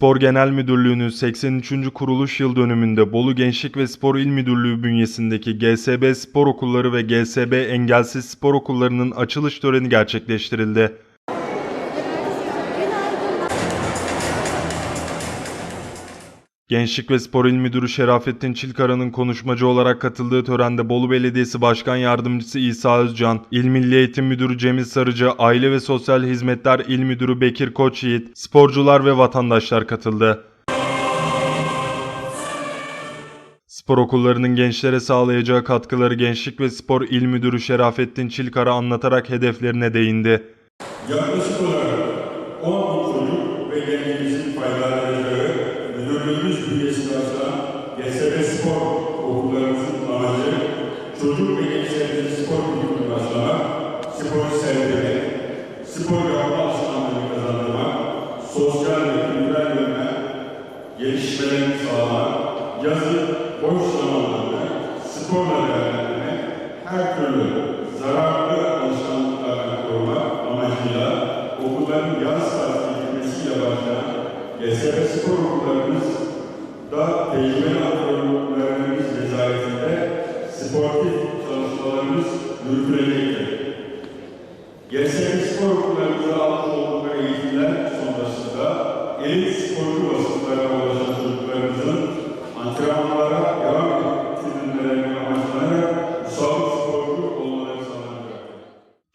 Spor Genel Müdürlüğü'nün 83. kuruluş yıl dönümünde Bolu Gençlik ve Spor İl Müdürlüğü bünyesindeki GSB Spor Okulları ve GSB Engelsiz Spor Okulları'nın açılış töreni gerçekleştirildi. Gençlik ve Spor İl Müdürü Şerafettin Çilkara'nın konuşmacı olarak katıldığı törende Bolu Belediyesi Başkan Yardımcısı İsa Özcan, İl Milli Eğitim Müdürü Cemil Sarıcı, Aile ve Sosyal Hizmetler İl Müdürü Bekir Koçyiğit, sporcular ve vatandaşlar katıldı. Spor okullarının gençlere sağlayacağı katkıları Gençlik ve Spor İl Müdürü Şerafettin Çilkara anlatarak hedeflerine değindi. Yaklaşık olarak 10 bin çocuk ve gencimizin faydalanacağı müdürlüğümüz bünyesinde açılan GSB Spor okullarımızın amacı çocuk ve gençlerimizin spor kültürünü başlamak, sporu sevdirmek, spor yapma alışkanlığını kazandırmak, sosyal ve kültürel yönden gelişmelerini sağlamak, yazı spor okullarımız da tecrübeli antrenörlerimiz nezaretinde sportif çalışmalarımız yürütülecektir. GSB spor okullarımızda almış oldukları eğitimler sonrasında elit sporcu vasıflarına ulaşan çocuklarımızın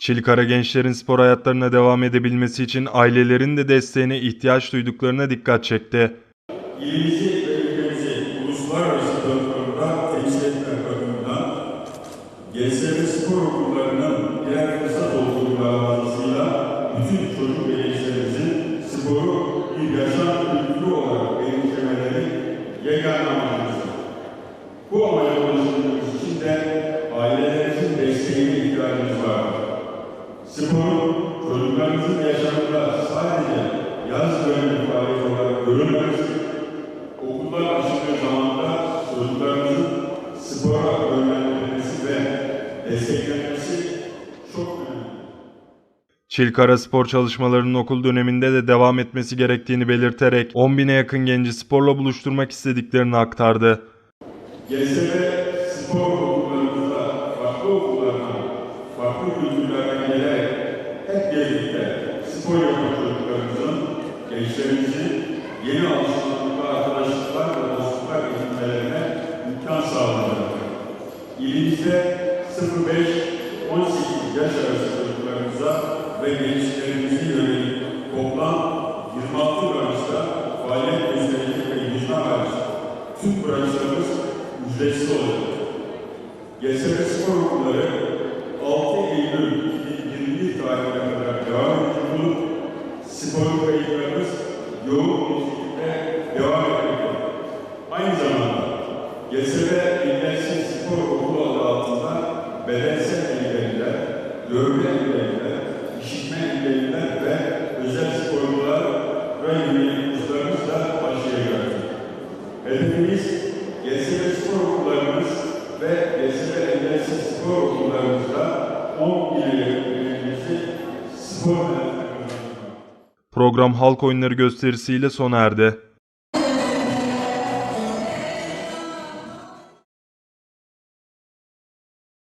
Çilkara gençlerin spor hayatlarına devam edebilmesi için ailelerin de desteğine ihtiyaç duyduklarına dikkat çekti. İlimizi ve ülkemizi uluslararası platformda temsil etmek bakımından GSB spor okullarının birer fırsat olduğu bağlantısıyla bütün çocuk ve gençlerimizin sporu bir yaşam kültürü olarak benimsemeleri yegane Sporun çocuklarımızın yaşamında sadece yaz dönemi faaliyeti olarak görülmesin, okullar açıldığı zamanda çocuklarımızın spora yönlendirilmesi ve desteklenmesi çok önemli. Çilkara spor çalışmalarının okul döneminde de devam etmesi gerektiğini belirterek 10 bine yakın genci sporla buluşturmak istediklerini aktardı. GSB spor okullarımızda farklı okullardan, farklı kültürlerden gelerek birlikte spor yapan çocuklarımızın, gençlerimizin yeni alışkanlıklar, arkadaşlıklar ve dostluklar edinmelerine imkan sağlanacaktır. İlimizde 0-5-18 yaş arası çocuklarımıza ve gençlerimize yönelik toplam 26 branşta faaliyet gösterecek ve yüzme hariç tüm branşlarımız ücretsiz olacak. GSB Spor Okulları görme engelliler, işitme engelliler ve özel sporcular ve yönelik kurslarımız da başlayacaktır. Hedefimiz GSB spor okullarımız ve GSB engelsiz spor okullarımızda 10 bin öğrencimizi spor. Program halk oyunları gösterisiyle sona erdi.